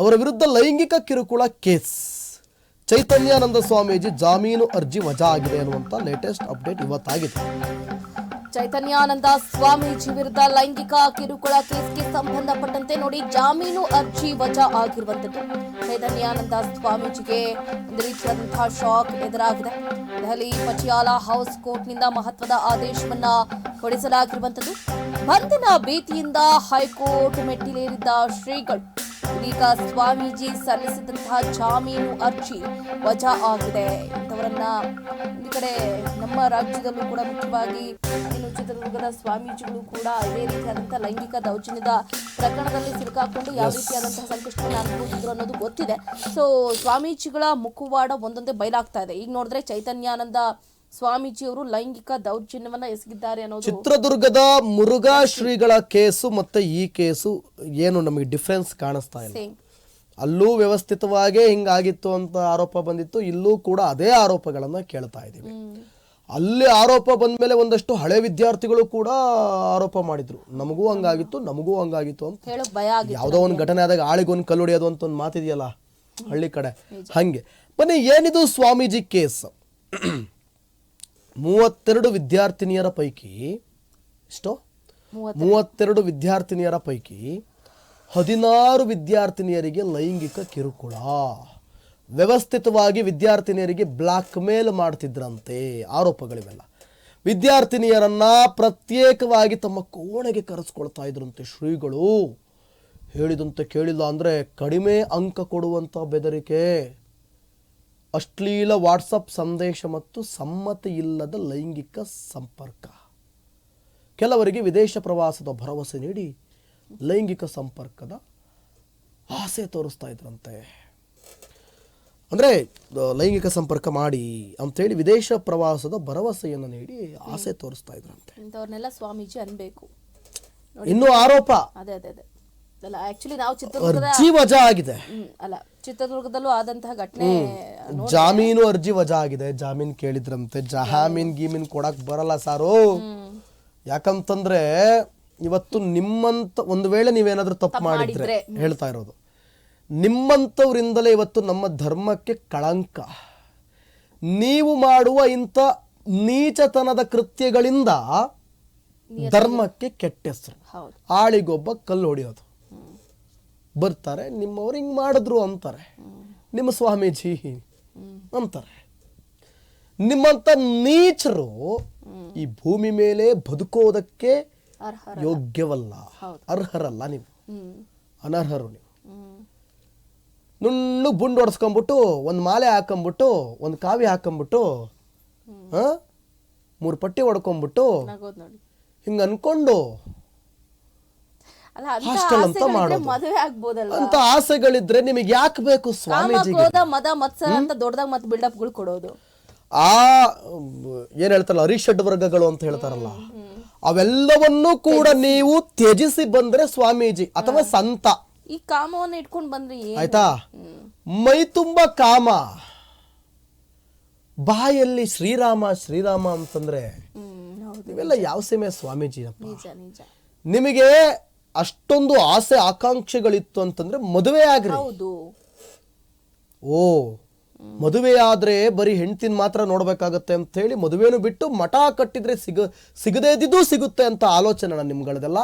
ಅವರ ವಿರುದ್ಧ ಲೈಂಗಿಕ ಕಿರುಕುಳ ಕೇಸ್. ಚೈತನ್ಯಾನಂದ ಸ್ವಾಮೀಜಿ ಜಾಮೀನು ಅರ್ಜಿ ವಜಾ ಆಗಿದೆ ಅನ್ನುವಂಥ ಲೇಟೆಸ್ಟ್ ಅಪ್ಡೇಟ್ ಇವತ್ತಾಗಿದೆ. ಚೈತನ್ಯಾನಂದ ಸ್ವಾಮೀಜಿ ವಿರುದ್ಧ ಲೈಂಗಿಕ ಕಿರುಕುಳ ಕೇಸ್ಗೆ ಸಂಬಂಧಪಟ್ಟಂತೆ ನೋಡಿ ಜಾಮೀನು ಅರ್ಜಿ ವಜಾ ಆಗಿರುವಂತದ್ದು ಚೈತನ್ಯಾನಂದ ಸ್ವಾಮೀಜಿಗೆ ಒಂದು ರೀತಿಯಾದಂತಹ ಶಾಕ್ ಎದುರಾಗಿದೆ. ದೆಹಲಿ ಪಟಿಯಾಲ ಹೌಸ್ ಕೋರ್ಟ್ನಿಂದ ಮಹತ್ವದ ಆದೇಶವನ್ನ ಹೊರಡಿಸಲಾಗಿರುವಂತದ್ದು ಬಂಧನ ಭೀತಿಯಿಂದ ಹೈಕೋರ್ಟ್ ಮೆಟ್ಟಿಲೇರಿದ್ದ ಶ್ರೀಗಳು ಇದೀಗ ಸ್ವಾಮೀಜಿ ಸಲ್ಲಿಸಿದಂತಹ ಜಾಮೀನು ಅರ್ಜಿ ವಜಾ ಆಗಿದೆ. ಇಂಥವರನ್ನ ಈ ಕಡೆ ನಮ್ಮ ರಾಜ್ಯದಲ್ಲೂ ಕೂಡ ಮುಖ್ಯವಾಗಿ ಚಿತ್ರದುರ್ಗದ ಸ್ವಾಮೀಜಿಗಳು ಕೂಡ ಅದೇ ರೀತಿಯಾದಂತಹ ಲೈಂಗಿಕ ದೌರ್ಜನ್ಯದ ಪ್ರಕರಣದಲ್ಲಿ ಸಿಲುಕಾಕೊಂಡು ಯಾವ ರೀತಿಯಾದಂತಹ ಸಂಕಷ್ಟವನ್ನು ಅನುಭವಿಸಿದ್ರು ಅನ್ನೋದು ಗೊತ್ತಿದೆ. ಸೊ ಸ್ವಾಮೀಜಿಗಳ ಮುಖವಾಡ ಒಂದೊಂದೇ ಬಯಲಾಗ್ತಾ ಇದೆ. ಈಗ ನೋಡಿದ್ರೆ ಚೈತನ್ಯಾನಂದ ಸ್ವಾಮೀಜಿಯವರು ಲೈಂಗಿಕ ದೌರ್ಜನ್ಯವನ್ನ ಎಸಗಿದ್ದಾರೆ ಅನ್ನೋದು ಚಿತ್ರದುರ್ಗದ ಮುರುಘಾ ಶ್ರೀಗಳ ಕೇಸು ಮತ್ತೆ ಈ ಕೇಸು ಏನು ನಮಗೆ ಡಿಫ್ರೆನ್ಸ್ ಕಾಣಿಸ್ತಾ ಇಲ್ಲ. ಸೇಮ್ ಅಲ್ಲೂ ವ್ಯವಸ್ಥಿತವಾಗೇ ಹಿಂಗಾಗಿತ್ತು ಅಂತ ಆರೋಪ ಬಂದಿತ್ತು ಇಲ್ಲೂ ಕೂಡ ಅದೇ ಆರೋಪಗಳನ್ನ ಕೇಳ್ತಾ ಇದ್ದೀವಿ. ಅಲ್ಲಿ ಆರೋಪ ಬಂದ ಮೇಲೆ ಒಂದಷ್ಟು ಹಳೆ ವಿದ್ಯಾರ್ಥಿಗಳು ಕೂಡ ಆರೋಪ ಮಾಡಿದ್ರು. ನಮಗೂ ಹಂಗಾಗಿತ್ತು ನಮಗೂ ಹಂಗಾಗಿತ್ತು ಅಂತ. ಹೇಳೋಕ್ ಭಯ ಯಾವುದೋ ಒಂದು ಘಟನೆ ಆದಾಗ ಆಳಿಗೊಂದು ಕಲ್ಲು ಹೊಡೆಯೋದು ಅಂತ ಒಂದು ಮಾತಿದೆಯಲ್ಲ ಹಳ್ಳಿ ಕಡೆ. ಹಂಗೆ. ಬನ್ನಿ ಏನಿದು ಸ್ವಾಮೀಜಿ ಕೇಸ್? ಮೂವತ್ತೆರಡು ವಿದ್ಯಾರ್ಥಿನಿಯರ ಪೈಕಿ ಎಷ್ಟು? ಮೂವತ್ತು ಮೂವತ್ತೆರಡು ವಿದ್ಯಾರ್ಥಿನಿಯರ ಪೈಕಿ ಹದಿನಾರು ವಿದ್ಯಾರ್ಥಿನಿಯರಿಗೆ ಲೈಂಗಿಕ ಕಿರುಕುಳ. ವ್ಯವಸ್ಥಿತವಾಗಿ ವಿದ್ಯಾರ್ಥಿನಿಯರಿಗೆ ಬ್ಲ್ಯಾಕ್ ಮೇಲ್ ಮಾಡ್ತಿದ್ರಂತೆ. ಆರೋಪಗಳಿವೆಲ್ಲ. ವಿದ್ಯಾರ್ಥಿನಿಯರನ್ನ ಪ್ರತ್ಯೇಕವಾಗಿ ತಮ್ಮ ಕೋಣೆಗೆ ಕರೆಸ್ಕೊಳ್ತಾ ಇದ್ರಂತೆ ಶ್ರೀಗಳು. ಹೇಳಿದಂತೆ ಕೇಳಿಲ್ಲ ಅಂದ್ರೆ ಕಡಿಮೆ ಅಂಕ ಕೊಡುವಂತ ಬೆದರಿಕೆ. ಅಶ್ಲೀಲ ವಾಟ್ಸಪ್ ಸಂದೇಶ ಮತ್ತು ಸಮ್ಮತಿ ಇಲ್ಲದ ಲೈಂಗಿಕ ಸಂಪರ್ಕ. ಕೆಲವರಿಗೆ ವಿದೇಶ ಪ್ರವಾಸದ ಭರವಸೆ ನೀಡಿ ಲೈಂಗಿಕ ಸಂಪರ್ಕದ ಆಸೆ ತೋರಿಸ್ತಾ ಇದ್ರಂತೆ. ಅಂದರೆ ಲೈಂಗಿಕ ಸಂಪರ್ಕ ಮಾಡಿ ಅಂತೇಳಿ ವಿದೇಶ ಪ್ರವಾಸದ ಭರವಸೆಯನ್ನು ನೀಡಿ ಆಸೆ ತೋರಿಸ್ತಾ ಇದ್ರಂತೆ. ಸ್ವಾಮೀಜಿ ಅನ್ಬೇಕು. ಇನ್ನು ಆರೋಪ. ಅದೇ ಅದೇ ಅದೇ. ಅಲ್ಲ ಆಕ್ಚುಲಿ ನಾವು ಚಿತ್ರದುರ್ಗದ ಅರ್ಜಿ ವಜಾ ಆಗಿದೆ. ಅಲ್ಲ ಚಿತ್ರದುರ್ಗದಲ್ಲೂ ಆದಂತಹ ಘಟನೆ ಜಾಮೀನು ಅರ್ಜಿ ವಜಾ ಆಗಿದೆ. ಜಾಮೀನ್ ಕೇಳಿದ್ರಂತೆ. ಜಹಾಮೀನ್ ಗೀಮೀನ್ ಕೊಡಕ್ ಬರಲ್ಲ ಸಾರು. ಯಾಕಂತಂದ್ರೆ ಇವತ್ತು ನಿಮ್ಮಂತ ಒಂದು ವೇಳೆ ನೀವೇನಾದ್ರೂ ತಪ್ಪು ಮಾಡಿದ್ರೆ ಹೇಳ್ತಾ ಇರೋದು. ನಿಮ್ಮಂಥವ್ರಿಂದಲೇ ಇವತ್ತು ನಮ್ಮ ಧರ್ಮಕ್ಕೆ ಕಳಂಕ. ನೀವು ಮಾಡುವ ಇಂಥ ನೀಚತನದ ಕೃತ್ಯಗಳಿಂದ ಧರ್ಮಕ್ಕೆ ಕೆಟ್ಟ ಹೆಸರು. ಆಳಿಗೊಬ್ಬ ಕಲ್ಲು ಹೊಡೆಯೋದು. ಬರ್ತಾರೆ ನಿಮ್ಮವ್ರು ಹಿಂಗೆ ಮಾಡಿದ್ರು ಅಂತಾರೆ. ನಿಮ್ಮ ಸ್ವಾಮೀಜಿ ಅಂತಾರೆ. ನಿಮ್ಮಂತ ನೀಚರು ಈ ಭೂಮಿ ಮೇಲೆ ಬದುಕೋದಕ್ಕೆ ಯೋಗ್ಯವಲ್ಲ. ಅರ್ಹರಲ್ಲ ನೀವು. ಅನರ್ಹರು ನೀವು. ನುಣ್ಣು ಬುಂಡ್ ಹೊಡ್ಸ್ಕೊಂಬಿಟ್ಟು ಒಂದು ಮಾಲೆ ಹಾಕೊಂಬಿಟ್ಟು ಒಂದು ಕಾವಿ ಹಾಕೊಂಬಿಟ್ಟು ಮೂರು ಪಟ್ಟಿ ಹೊಡ್ಕೊಂಬಿಟ್ಟು ಹಿಂಗೆ ಅನ್ಕೊಂಡು ಅಲ್ಲ ಅಂತ ಮಾಡೋದು. ಮದುವೆ ಆಗ್ಬೋದಲ್ಲ ಅಂತ ಆಸೆಗಳಿದ್ರೆ ನಿಮಗೆ ಯಾಕೆ ಬೇಕು ಸ್ವಾಮೀಜಿ ಮದ ಮತ್ಸರ ಅಂತ ದೊಡ್ಡದಾಗ ಮತ್ತೆ ಬಿಲ್ಡಪ್ಗಳು ಕೊಡೋದು. ಆ ಏನ್ ಹೇಳ್ತಾರಲ್ಲ ಅರಿಷಡ್ ವರ್ಗಗಳು ಅಂತ ಹೇಳ್ತಾರಲ್ಲ ಅವೆಲ್ಲವನ್ನೂ ಕೂಡ ನೀವು ತ್ಯಜಿಸಿ ಬಂದ್ರೆ ಸ್ವಾಮೀಜಿ ಅಥವಾ ಸಂತ. ಈ ಕಾಮವನ್ನು ಇಟ್ಕೊಂಡು ಬಂದ್ರೆ ಆಯ್ತಾ? ಮೈ ತುಂಬಾ ಕಾಮ. ಬಾಯಲ್ಲಿ ಶ್ರೀರಾಮ ಶ್ರೀರಾಮ ಅಂತಂದ್ರೆ ಇವೆಲ್ಲ ಯಾವ ಸೀಮೆ ಸ್ವಾಮೀಜಿ ನಿಮಗೆ ಅಷ್ಟೊಂದು ಆಸೆ ಆಕಾಂಕ್ಷೆಗಳಿತ್ತು ಅಂತಂದ್ರೆ ಮದುವೆ ಆಗ್ರಿ. ಹೌದು. ಓ ಮದುವೆ ಆದ್ರೆ ಬರೀ ಹೆಂಡತಿನ ಮಾತ್ರ ನೋಡ್ಬೇಕಾಗತ್ತೆ ಅಂತ ಹೇಳಿ ಮದುವೆನು ಬಿಟ್ಟು ಮಠ ಕಟ್ಟಿದ್ರೆ ಸಿಗ ಸಿಗದೇ ಇದ್ದಿದ್ದು ಸಿಗುತ್ತೆ ಅಂತ ಆಲೋಚನೆ ನಿಮ್ಗಳದೆಲ್ಲ?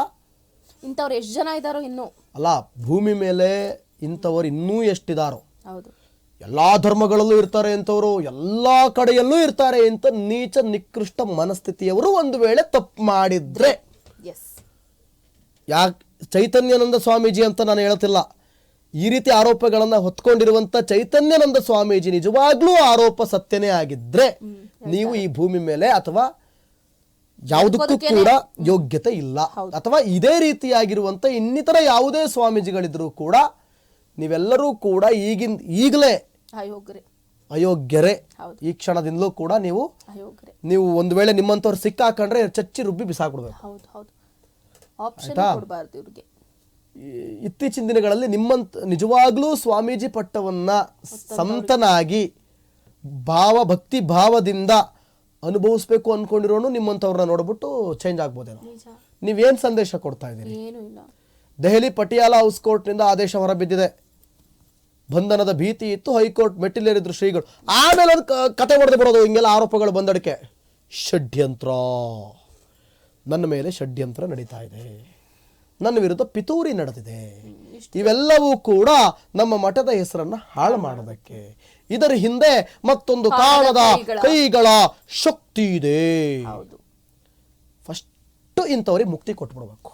ಇಂಥವ್ರು ಎಷ್ಟು ಜನ ಇದಾರೋ ಇನ್ನು. ಅಲ್ಲ ಭೂಮಿ ಮೇಲೆ ಇಂಥವ್ರು ಇನ್ನೂ ಎಷ್ಟಿದಾರೋ. ಹೌದು. ಎಲ್ಲಾ ಧರ್ಮಗಳಲ್ಲೂ ಇರ್ತಾರೆ ಅಂತವರು ಎಲ್ಲಾ ಕಡೆಯಲ್ಲೂ ಇರ್ತಾರೆ ಅಂತ ನೀಚ ನಿಕೃಷ್ಟ ಮನಸ್ಥಿತಿಯವರು ಒಂದು ವೇಳೆ ತಪ್ಪು ಮಾಡಿದ್ರೆ. ಎಸ್ ಯಾಕೆ ಚೈತನ್ಯಾನಂದ ಸ್ವಾಮೀಜಿ ಅಂತ ನಾನು ಹೇಳ್ತಿಲ್ಲ. ಈ ರೀತಿ ಆರೋಪಗಳನ್ನು ಹೊತ್ಕೊಂಡಿರುವಂಥ ಚೈತನ್ಯಾನಂದ ಸ್ವಾಮೀಜಿ ನಿಜವಾಗ್ಲೂ ಆರೋಪ ಸತ್ಯನೇ ಆಗಿದ್ರೆ ನೀವು ಈ ಭೂಮಿ ಮೇಲೆ ಅಥವಾ ಯಾವುದಕ್ಕೂ ಕೂಡ ಯೋಗ್ಯತೆ ಇಲ್ಲ. ಅಥವಾ ಇದೇ ರೀತಿಯಾಗಿರುವಂಥ ಇನ್ನಿತರ ಯಾವುದೇ ಸ್ವಾಮೀಜಿಗಳಿದ್ರು ಕೂಡ ನೀವೆಲ್ಲರೂ ಕೂಡ ಈಗಿನ ಈಗಲೇ ಅಯೋಗ್ಯರೆ. ಈ ಕ್ಷಣದಿಂದಲೂ ಕೂಡ ನೀವು ನೀವು ಒಂದು ವೇಳೆ ನಿಮ್ಮಂಥವ್ರು ಸಿಕ್ಕಾಕೊಂಡ್ರೆ ಚಚ್ಚಿ ರುಬ್ಬಿ ಬಿಸಾಕ್ಬಿಡ್ಬೇಕು. ಆಪ್ಷನ್ ಕೊಡಬಾರ್ದು ಇವ್ರಿಗೆ. ಇತ್ತೀಚಿನ ದಿನಗಳಲ್ಲಿ ನಿಮ್ಮಂತ ನಿಜವಾಗ್ಲೂ ಸ್ವಾಮೀಜಿ ಪಟ್ಟವನ್ನ ಸಂತನಾಗಿ ಭಾವ ಭಕ್ತಿ ಭಾವದಿಂದ ಅನುಭವಿಸ್ಬೇಕು ಅನ್ಕೊಂಡಿರೋನು ನಿಮ್ಮಂಥವ್ರನ್ನ ನೋಡ್ಬಿಟ್ಟು ಚೇಂಜ್ ಆಗ್ಬೋದೇನೋ. ನೀವೇನು ಸಂದೇಶ ಕೊಡ್ತಾ ಇದ್ದೀರಿ? ದೆಹಲಿ ಪಟಿಯಾಲ ಹೌಸ್ ಕೋರ್ಟ್ನಿಂದ ಆದೇಶ ಹೊರಬಿದ್ದಿದೆ. ಬಂಧನದ ಭೀತಿ ಇತ್ತು ಹೈಕೋರ್ಟ್ ಮೆಟ್ಟಿಲೇರಿದ್ರು ಶ್ರೀಗಳು. ಆಮೇಲೆ ಅದು ಕತೆ ಹೊಡೆದು ಬರೋದು ಹಿಂಗೆಲ್ಲ ಆರೋಪಗಳು ಬಂದಡಿಕೆ. ಷಡ್ಯಂತ್ರ. ನನ್ನ ಮೇಲೆ ಷಡ್ಯಂತ್ರ ನಡೀತಾ ಇದೆ. ನನ್ನ ವಿರುದ್ಧ ಪಿತೂರಿ ನಡೆದಿದೆ. ಇವೆಲ್ಲವೂ ಕೂಡ ನಮ್ಮ ಮಠದ ಹೆಸರನ್ನ ಹಾಳು ಮಾಡೋದಕ್ಕೆ. ಇದರ ಹಿಂದೆ ಮತ್ತೊಂದು ಕಾಲದ ಕೈಗಳ- ಶಕ್ತಿ ಇದೆ. ಫಸ್ಟ್ ಇಂಥವ್ರಿಗೆ ಮುಕ್ತಿ ಕೊಟ್ಬಿಡ್ಬೇಕು.